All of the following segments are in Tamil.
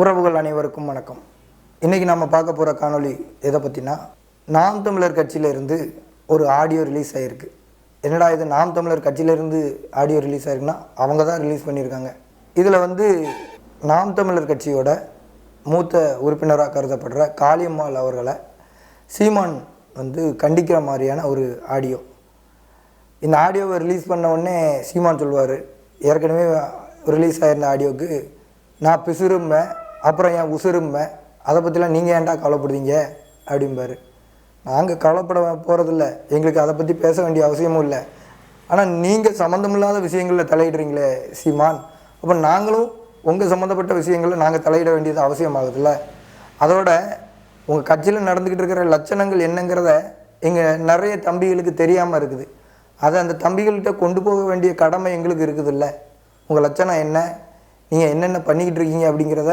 உறவுகள் அனைவருக்கும் வணக்கம். இன்றைக்கி நம்ம பார்க்க போகிற காணொளி எதை பற்றினா நாம் தமிழர் கட்சியிலேருந்து ஒரு ஆடியோ ரிலீஸ் ஆகிருக்கு என்னடா இது நாம் தமிழர் கட்சியிலேருந்து ஆடியோ ரிலீஸ் ஆகிருக்குன்னா அவங்க தான் ரிலீஸ் பண்ணியிருக்காங்க. இதில் வந்து நாம் தமிழர் கட்சியோட மூத்த உறுப்பினராக கருதப்படுற காளியம்மாள் அவர்களை சீமான் வந்து கண்டிக்கிற மாதிரியான ஒரு ஆடியோ இந்த ஆடியோவை ரிலீஸ் பண்ண உடனே சீமான் சொல்லுவார் ஏற்கனவே ரிலீஸ் ஆகிருந்த ஆடியோவுக்கு நான் பிசுரும்பேன் அப்புறம் என் உசுரும்பேன் அதை பற்றிலாம் நீங்கள் ஏன்டா கவலைப்படுவீங்க அப்படிம்பாரு. நாங்கள் கவலைப்பட போகிறதில்ல எங்களுக்கு அதை பற்றி பேச வேண்டிய அவசியமும் இல்லை. ஆனால் நீங்கள் சம்மந்தமில்லாத விஷயங்களில் தலையிடுறீங்களே சீமான். அப்போ நாங்களும் உங்கள் சம்மந்தப்பட்ட விஷயங்களில் நாங்கள் தலையிட வேண்டியது அவசியமாகுதுல்ல. அதோட உங்கள் கட்சியில் நடந்துக்கிட்டு இருக்கிற லட்சணங்கள் என்னங்கிறத எங்கள் நிறைய தம்பிகளுக்கு தெரியாமல் இருக்குது. அதை அந்த தம்பிகள்கிட்ட கொண்டு போக வேண்டிய கடமை எங்களுக்கு இருக்குதுல்ல. உங்கள் லட்சணம் என்ன? நீங்கள் என்னென்ன பண்ணிக்கிட்டு இருக்கீங்க அப்படிங்கிறத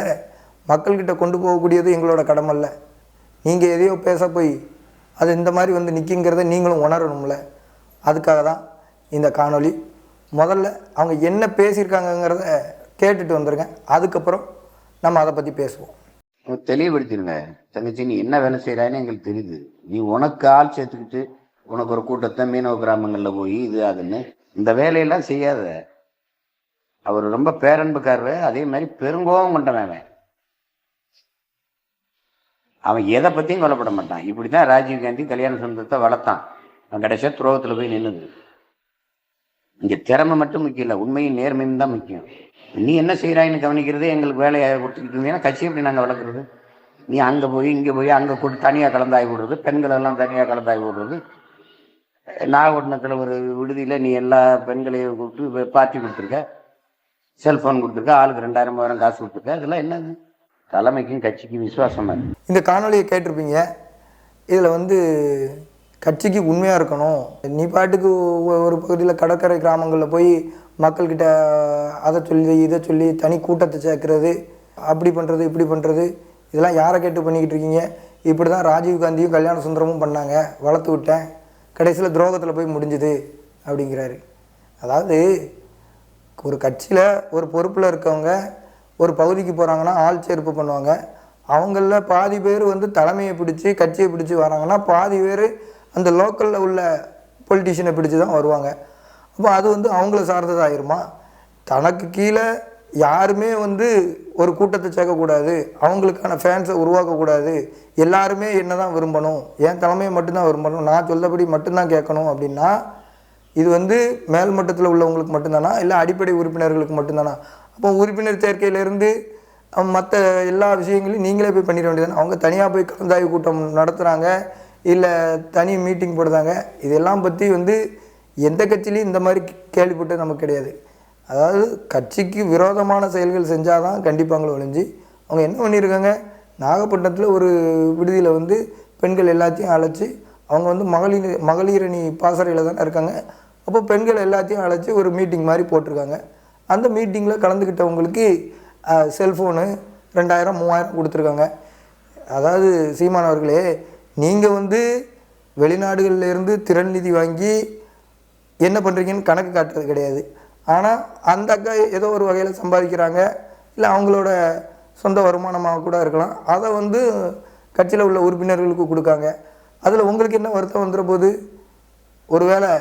மக்கள்கிட்ட கொண்டு போகக்கூடியது எங்களோட கடமல்ல நீங்கள் எதையோ பேச போய் அது இந்த மாதிரி வந்து நிற்கிங்கிறத நீங்களும் உணரணும்ல. அதுக்காக தான் இந்த காணொளி. முதல்ல அவங்க என்ன பேசியிருக்காங்கங்கிறத கேட்டுட்டு வந்துருங்க. அதுக்கப்புறம் நம்ம அதை பற்றி பேசுவோம். தெளிவுபடுத்திடுங்க. தங்கச்சி நீ என்ன வேலை செய்கிறான்னு எங்களுக்கு தெரியுது. நீ உனக்கு ஆள் சேர்த்துக்கிட்டு உனக்கு ஒரு கூட்டத்தை மீனவ கிராமங்களில் போய் இது அதுன்னு இந்த வேலையெல்லாம் செய்யாத. அவர் ரொம்ப பேரன்புக்காரரு. அதே மாதிரி பெருங்கோபம் கொண்டவன் அவன் எதை பற்றியும் கொல்லப்பட மாட்டான். இப்படி தான் ராஜீவ்காந்தி கல்யாண சுந்தரத்தை வளர்த்தான். அவன் கடைசியாக துரோகத்தில் போய் நின்னுது. இங்கே திறமை மட்டும் முக்கியம் இல்லை உண்மையும் நேர்மையும் தான் முக்கியம். நீ என்ன செய்கிறாயின்னு கவனிக்கிறது எங்களுக்கு வேலையை கொடுத்துக்கிட்டு இருந்தீங்கன்னா கட்சி எப்படி நாங்கள் வளர்க்குறது? நீ அங்கே போய் இங்கே போய் அங்கே கூட்டு தனியாக கலந்தாய் விடுறது பெண்கள் எல்லாம் தனியாக கலந்தாய் விடுறது நாகப்பட்டினத்தில் ஒரு விடுதியில் நீ எல்லா பெண்களையும் கூப்பிட்டு பார்ட்டி கொடுத்துருக்க. செல்ஃபோன் கொடுத்துருக்க ஆளுக்கு ரெண்டாயிரம் மூவாயிரம் காசு கொடுத்துருக்க. அதெல்லாம் என்னது? தலைமைக்கும் கட்சிக்கும் விசுவாசம் இந்த காணொளியை கேட்டிருப்பீங்க. இதில் வந்து கட்சிக்கு உண்மையாக இருக்கணும். நீ பாட்டுக்கு ஒரு பகுதியில் கடற்கரை கிராமங்களில் போய் மக்கள்கிட்ட அதை சொல்லி இதை சொல்லி தனி கூட்டத்தை சேர்க்கறது அப்படி பண்ணுறது இப்படி பண்ணுறது இதெல்லாம் யாரை கேட்டு பண்ணிக்கிட்டு இருக்கீங்க? இப்படி தான் ராஜீவ் காந்தியும் கல்யாண சுந்தரமும் பண்ணாங்க. வளர்த்து விட்டேன். கடைசியில் துரோகத்தில் போய் முடிஞ்சுது அப்படிங்கிறாரு. அதாவது ஒரு கட்சியில் ஒரு பொறுப்பில் இருக்கவங்க ஒரு பகுதிக்கு போகிறாங்கன்னா ஆள் சேர்ப்பு பண்ணுவாங்க. அவங்களில் பாதி பேர் வந்து தலைமையை பிடிச்சி கட்சியை பிடிச்சி வராங்கன்னா பாதி பேர் அந்த லோக்கலில் உள்ள பொலிட்டிஷியனை பிடிச்சி தான் வருவாங்க. அப்போ அது வந்து அவங்கள சார்ந்ததாயிருமா தனக்கு கீழே யாருமே வந்து ஒரு கூட்டத்தை சேர்க்கக்கூடாது. அவங்களுக்கான ஃபேன்ஸை உருவாக்கக்கூடாது. எல்லாருமே என்ன தான் விரும்பணும்? என் தலைமையை மட்டும்தான் விரும்பணும். நான் சொல்லபடி மட்டும்தான் கேட்கணும் அப்படின்னா இது வந்து மேல்மட்டத்தில் உள்ளவங்களுக்கு மட்டும்தானா? இல்லை அடிப்படை உறுப்பினர்களுக்கு மட்டும்தானா? அப்போ உறுப்பினர் சேர்க்கையிலேருந்து மற்ற எல்லா விஷயங்களையும் நீங்களே போய் பண்ணிட வேண்டியதானே அவங்க தனியாக போய் கலந்தாய்வு கூட்டம் நடத்துகிறாங்க இல்லை தனி மீட்டிங் போடுறாங்க இதெல்லாம் பற்றி வந்து எந்த கட்சியிலையும் இந்த மாதிரி கேள்விப்பட்டு நமக்கு கிடையாது. அதாவது கட்சிக்கு விரோதமான செயல்கள் செஞ்சால் தான் கண்டிப்பாங்களோ ஒழிஞ்சு அவங்க என்ன பண்ணியிருக்காங்க நாகப்பட்டினத்தில் ஒரு விடுதியில் வந்து பெண்கள் எல்லாத்தையும் அழைச்சி அவங்க வந்து மகளிர் மகளிரணி பாசறையில் தானே இருக்காங்க. அப்போ பெண்கள் எல்லாத்தையும் அழைச்சி ஒரு மீட்டிங் மாதிரி போட்டிருக்காங்க. அந்த மீட்டிங்கில் கலந்துக்கிட்டவங்களுக்கு செல்ஃபோனு ரெண்டாயிரம் மூவாயிரம் கொடுத்துருக்காங்க. அதாவது சீமான் அவர்களே நீங்கள் வந்து வெளிநாடுகள்ல இருந்து திறன் நிதி வாங்கி என்ன பண்ணுறீங்கன்னு கணக்கு காட்டுறது கிடையாது. ஆனால் அந்த அக்கா ஏதோ ஒரு வகையில் சம்பாதிக்கிறாங்க. இல்லை அவங்களோட சொந்த வருமானமாக கூட இருக்கலாம். அதை வந்து கட்சியில் உள்ள உறுப்பினர்களுக்கு கொடுக்காங்க. அதில் உங்களுக்கு என்ன வருத்தம் வந்துடுற போது? ஒருவேளை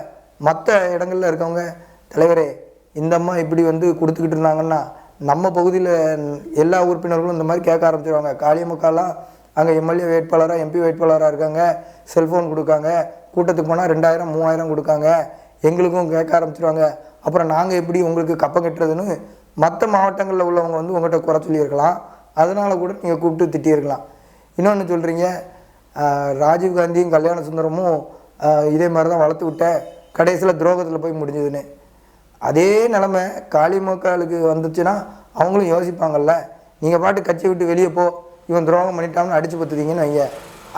மற்ற இடங்களில் இருக்கவங்க தலைவரே இந்த அம்மா இப்படி வந்து கொடுத்துக்கிட்டு இருந்தாங்கன்னா நம்ம பகுதியில் எல்லா உறுப்பினர்களும் இந்த மாதிரி கேட்க ஆரம்பிச்சிருவாங்க. காளியமுக்காலாம் அங்கே எம்எல்ஏ வேட்பாளராக எம்பி வேட்பாளராக இருக்காங்க. செல்ஃபோன் கொடுக்காங்க. கூட்டத்துக்கு போனால் ரெண்டாயிரம் மூவாயிரம் கொடுக்காங்க. எங்களுக்கும் கேட்க ஆரம்பிச்சிருவாங்க. அப்புறம் நாங்கள் எப்படி உங்களுக்கு கப்பம் கட்டுறதுன்னு மற்ற மாவட்டங்களில் உள்ளவங்க வந்து உங்கள்கிட்ட குறை சொல்லியிருக்கலாம். அதனால் கூட நீங்கள் கூப்பிட்டு திட்டியிருக்கலாம். இன்னொன்று சொல்கிறீங்க ராஜீவ் காந்தியும் கல்யாண சுந்தரமும் இதே மாதிரி தான் வளர்த்து விட்டேன் கடைசியில் துரோகத்தில் போய் முடிஞ்சதுன்னு. அதே நிலமை காளிமக்களுக்கு வந்துச்சுன்னா அவங்களும் யோசிப்பாங்கல்ல நீங்கள் பாட்டு கட்சி விட்டு வெளியே போ இவன் துரோகம் பண்ணிட்டான்னு அடித்து பத்துதீங்கன்னு வைங்க.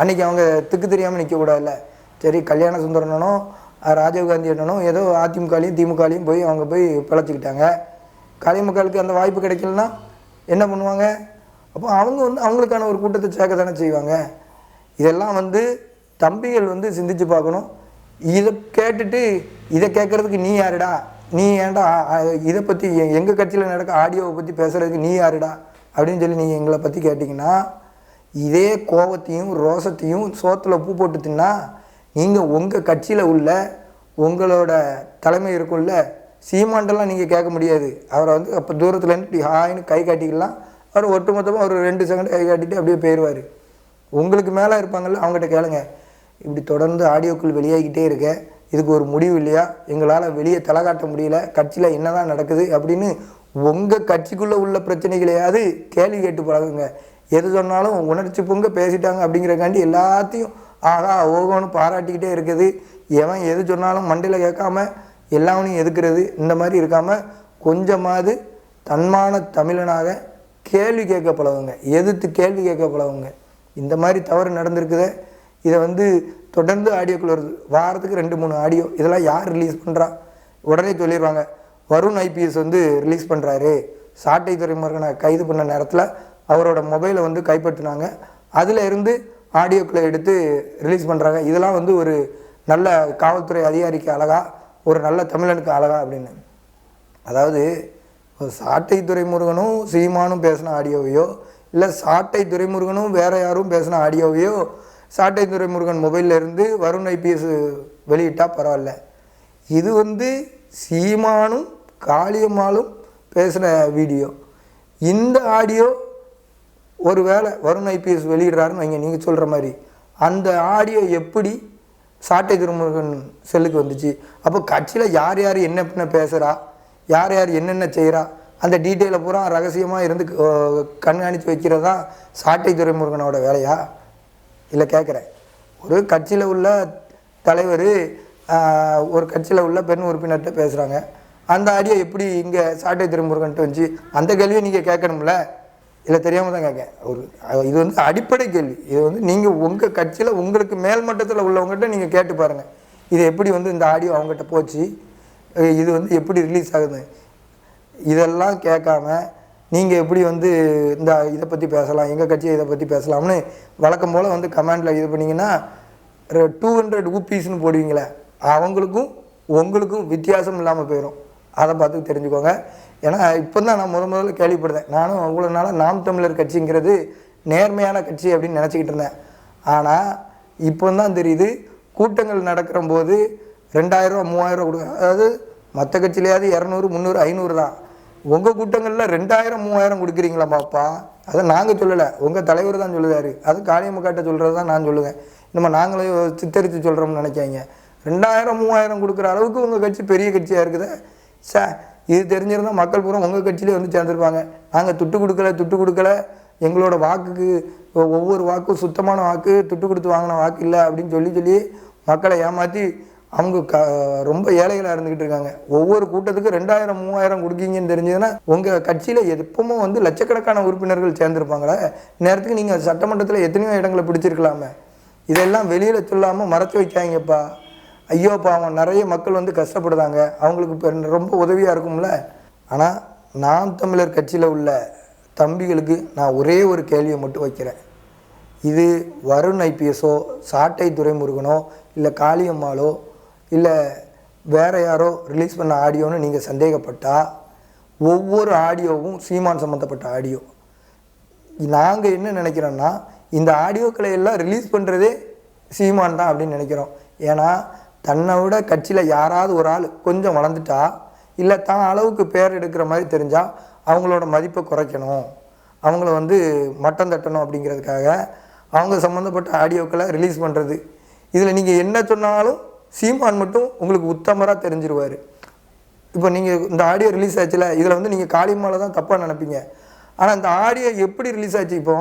அன்றைக்கி அவங்க திக்கு தெரியாமல் நிற்கக்கூடாதுல்ல சரி கல்யாண சுந்தரனும் ராஜீவ்காந்தி ராஜீவ் அண்ணனும் ஏதோ அதிமுகலையும் திமுகலையும் போய் அவங்க போய் பிழைச்சிக்கிட்டாங்க. காளிமக்களுக்கு அந்த வாய்ப்பு கிடைக்கலன்னா என்ன பண்ணுவாங்க? அப்போ அவங்க வந்து அவங்களுக்கான ஒரு கூட்டத்தை சேர்க்க தானே செய்வாங்க. இதெல்லாம் வந்து தம்பிகள் வந்து சிந்திச்சு பார்க்கணும். இதை கேட்டுட்டு இதை கேட்குறதுக்கு நீ யாருடா? நீ ஏன்டா இதை பற்றி எங்கள் கட்சியில் நடக்க ஆடியோவை பற்றி பேசுகிறதுக்கு நீ யாருடா? அப்படின்னு சொல்லி நீங்கள் எங்களை பற்றி கேட்டிங்கன்னா இதே கோபத்தையும் ரோசத்தையும் சோத்தில் பூ போட்டு தின்னா நீங்கள் உங்கள் கட்சியில் உள்ள உங்களோட தலைமை இருக்கும்ல சீமாண்டெல்லாம் நீங்கள் கேட்க முடியாது. அவரை வந்து அப்போ தூரத்துலேருந்து இப்படி ஹாய்னு கை காட்டிக்கலாம். அவர் ஒட்டுமொத்தமாக ஒரு ரெண்டு செகண்ட் கை காட்டிட்டு அப்படியே போயிடுவார் உங்களுக்கு மேலே இருப்பாங்கள்ல அவங்ககிட்ட கேளுங்க. இப்படி தொடர்ந்து ஆடியோக்கள் வெளியாகிக்கிட்டே இருக்க இதுக்கு ஒரு முடிவு இல்லையா? எங்களால் வெளியே தலை காட்ட முடியல. கட்சியில் என்னதான் நடக்குது அப்படின்னு உங்கள் கட்சிக்குள்ளே உள்ள பிரச்சனைகளையாவது கேள்வி கேட்டு பழகுங்க. எது சொன்னாலும் உணர்ச்சி பொங்க பேசிட்டாங்க அப்படிங்கிறக்காண்டி எல்லாத்தையும் ஆகா ஓகோன்னு பாராட்டிக்கிட்டே இருக்குது. எவன் எது சொன்னாலும் மண்டையில் கேட்காம எல்லாவனையும் எதுக்குறது? இந்த மாதிரி இருக்காமல் கொஞ்சமாவது தன்மான தமிழனாக கேள்வி கேட்க பழகுங்க. எதிர்த்து கேள்வி கேட்க பழகுங்க. இந்த மாதிரி தவறு நடந்திருக்குதே. இதை வந்து தொடர்ந்து ஆடியோக்குள்ள வருது. வாரத்துக்கு ரெண்டு மூணு ஆடியோ இதெல்லாம் யார் ரிலீஸ் பண்ணுறா உடனே சொல்லிடுவாங்க வருண் ஐபிஎஸ் வந்து ரிலீஸ் பண்ணுறாரு சாட்டை துறைமுருகனை கைது பண்ண நேரத்தில் அவரோட மொபைலை வந்து கைப்பற்றினாங்க. அதில் இருந்து ஆடியோக்களை எடுத்து ரிலீஸ் பண்ணுறாங்க இதெல்லாம் வந்து ஒரு நல்ல காவல்துறை அதிகாரிக்கு அழகா ஒரு நல்ல தமிழனுக்கு அழகா அப்படின்னு. அதாவது சாட்டை துறைமுருகனும் சீமானும் பேசின ஆடியோவையோ இல்லை சாட்டை துறைமுருகனும் வேற யாரும் பேசின ஆடியோவையோ சாட்டை துறைமுருகன் மொபைல்லேருந்து வருண் ஐபிஎஸ் வெளியிட்டால் பரவாயில்ல. இது வந்து சீமானும் காளியம்மாளும் பேசின வீடியோ. இந்த ஆடியோ ஒரு வேளை வருண் ஐபிஎஸ் வெளியிடுறாருன்னு வைங்க நீங்கள் சொல்கிற மாதிரி. அந்த ஆடியோ எப்படி சாட்டை திருமுருகன் செல்லுக்கு வந்துச்சு? அப்போ கட்சியில் யார் யார் என்ன என்ன பேசுகிறா யார் யார் என்னென்ன செய்கிறா அந்த டீட்டெயிலை பூரா ரகசியமாக இருந்து கண்காணித்து வைக்கிறதா சாட்டை துறைமுருகனோட வேலையா? இல்லை கேட்குறேன் ஒரு கட்சியில் உள்ள தலைவர் ஒரு கட்சியில் உள்ள பெண் உறுப்பினர்கிட்ட பேசுகிறாங்க அந்த ஆடியோ எப்படி இங்கே சாட்டை திருமுருகன்ட்டு வந்துச்சு அந்த கேள்வியை நீங்கள் கேட்கணும்ல? இல்லை தெரியாமல் தான் கேட்கேன். ஒரு இது வந்து அடிப்படை கேள்வி. இது வந்து நீங்கள் உங்கள் கட்சியில் உங்களுக்கு மேல் மட்டத்தில் உள்ளவங்ககிட்ட நீங்கள் கேட்டு பாருங்கள் இது எப்படி வந்து இந்த ஆடியோ அவங்ககிட்ட போச்சு? இது வந்து எப்படி ரிலீஸ் ஆகுது? இதெல்லாம் கேட்காம நீங்கள் எப்படி வந்து இந்த இதை பற்றி பேசலாம் எங்கள் கட்சியை இதை பற்றி பேசலாம்னு வழக்கம் போல் வந்து கமெண்டில் இது பண்ணிங்கன்னா டூ ஹண்ட்ரட் ஊப்பீஸ்னு போடுவீங்களே அவங்களுக்கும் உங்களுக்கும் வித்தியாசம் இல்லாமல் போயிடும் அதை பார்த்து தெரிஞ்சுக்கோங்க. ஏன்னா இப்போ தான் நான் முத முதல்ல கேள்விப்படுறேன். நானும் அவ்வளோ நாளாக நாம் தமிழர் கட்சிங்கிறது நேர்மையான கட்சி அப்படின்னு நினச்சிக்கிட்டு இருந்தேன். ஆனால் இப்போ தான் தெரியுது கூட்டங்கள் நடக்கிற போது ரெண்டாயிரரூவா மூவாயிரரூவா கொடுக்க அதாவது மற்ற கட்சியிலையாவது இரநூறு முந்நூறு ஐநூறு தான். உங்கள் கூட்டங்களில் ரெண்டாயிரம் மூவாயிரம் கொடுக்குறீங்களா பாப்பா? அதை நாங்கள் சொல்லலை. உங்கள் தலைவர் தான் சொல்லுதாரு அது காளியம்மக்காட்ட சொல்கிறது தான் நான் சொல்லுவேன். நம்ம நாங்களே சித்தரித்து சொல்கிறோம்னு நினைக்காங்க ரெண்டாயிரம் மூவாயிரம் கொடுக்குற அளவுக்கு உங்கள் கட்சி பெரிய கட்சியாக இருக்குது. சே இது தெரிஞ்சிருந்தால் மக்கள் பூரா உங்கள் கட்சியிலே வந்து சேர்ந்துருப்பாங்க. நாங்கள் துட்டு கொடுக்கல துட்டு கொடுக்கல. எங்களோட வாக்குக்கு ஒவ்வொரு வாக்கும் சுத்தமான வாக்கு துட்டு கொடுத்து வாங்கின வாக்கு இல்லை அப்படின்னு சொல்லி சொல்லி மக்களை ஏமாற்றி அவங்க க ரொம்ப ஏழைகளாக இருந்துக்கிட்டு இருக்காங்க. ஒவ்வொரு கூட்டத்துக்கு ரெண்டாயிரம் மூவாயிரம் கொடுக்கீங்கன்னு தெரிஞ்சதுன்னா உங்கள் கட்சியில் எப்பவும் வந்து லட்சக்கணக்கான உறுப்பினர்கள் சேர்ந்துருப்பாங்களே? நேரத்துக்கு நீங்கள் சட்டமன்றத்தில் எத்தனையோ இடங்களை பிடிச்சிருக்கலாமே. இதெல்லாம் வெளியில் சொல்லாமல் மறைச்சி வைக்காங்கப்பா ஐயோ பாவம் நிறைய மக்கள் வந்து கஷ்டப்படுதாங்க அவங்களுக்கு இப்போ ரொம்ப உதவியாக இருக்கும்ல. ஆனால் நாம் தமிழர் கட்சியில் உள்ள தம்பிகளுக்கு நான் ஒரே ஒரு கேள்வியை மட்டும் வைக்கிறேன். இது வருண் ஐபிஎஸோ சாட்டை துரைமுருகனோ இல்லை காளியம்மாளோ இல்லை வேற யாரோ ரிலீஸ் பண்ண ஆடியோன்னு நீங்கள் சந்தேகப்பட்டால் ஒவ்வொரு ஆடியோவும் சீமான் சம்மந்தப்பட்ட ஆடியோ. நாங்கள் என்ன நினைக்கிறோன்னா இந்த ஆடியோக்களை எல்லாம் ரிலீஸ் பண்ணுறதே சீமான் தான் அப்படின்னு நினைக்கிறோம். ஏன்னா தன்னை விட கட்சியில் யாராவது ஒரு ஆள் கொஞ்சம் வளர்ந்துட்டா இல்லை தான் அளவுக்கு பேர் எடுக்கிற மாதிரி தெரிஞ்சால் அவங்களோட மதிப்பை குறைக்கணும். அவங்கள வந்து மட்டம் தட்டணும் அப்படிங்கிறதுக்காக அவங்க சம்மந்தப்பட்ட ஆடியோக்களை ரிலீஸ் பண்ணுறது இதில் நீங்கள் என்ன சொன்னாலும் சீமான் மட்டும் உங்களுக்கு உத்தமராக தெரிஞ்சிருவார். இப்போ நீங்கள் இந்த ஆடியோ ரிலீஸ் ஆச்சுல இதில் வந்து நீங்கள் காளியம்மாவில் தான் தப்பாக நினைப்பீங்க. ஆனால் இந்த ஆடியோ எப்படி ரிலீஸ் ஆச்சு இப்போ?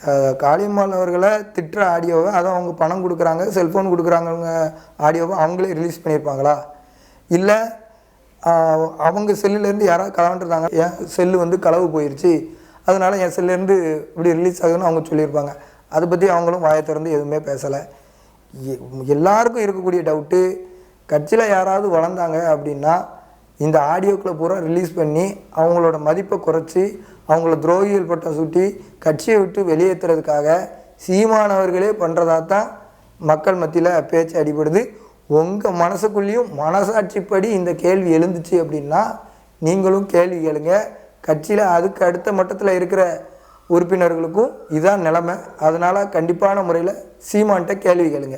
அஹ், காளியம்மாள் அவர்களை திட்டுற ஆடியோவை அதை அவங்க பணம் கொடுக்குறாங்க செல்ஃபோன் கொடுக்குறாங்கவங்க ஆடியோவை அவங்களே ரிலீஸ் பண்ணியிருப்பாங்களா? இல்லை அவங்க செல்லுலேருந்து யாராவது கலந்துருந்தாங்க என் செல்லு வந்து களவு போயிடுச்சு அதனால் என் செல்லுலேருந்து இப்படி ரிலீஸ் ஆகுதுன்னு அவங்க சொல்லியிருப்பாங்க. அதை பற்றி அவங்களும் வாயை திறந்து எதுவுமே பேசலை. எல்லாருக்கும் இருக்கக்கூடிய டவுட்டு கட்சியில் யாராவது வளர்ந்தாங்க அப்படின்னா இந்த ஆடியோக்களை பூரா ரிலீஸ் பண்ணி அவங்களோட மதிப்பை குறைச்சி அவங்கள துரோகிகள் பட்டம் சுட்டி கட்சியை விட்டு வெளியேற்றுறதுக்காக சீமானவர்களே பண்ணுறதா தான் மக்கள் மத்தியில் பேச்சு அடிபடுது. உங்கள் மனசுக்குள்ளேயும் மனசாட்சிப்படி இந்த கேள்வி எழுந்துச்சு அப்படின்னா நீங்களும் கேள்வி கேளுங்க. கட்சியில் அதுக்கு அடுத்த மட்டத்தில் இருக்கிற உறுப்பினர்களுக்கும் இதான் நிலமை. அதனால் கண்டிப்பான முறையில் சீமான்கிட்ட கேள்வி கேளுங்க.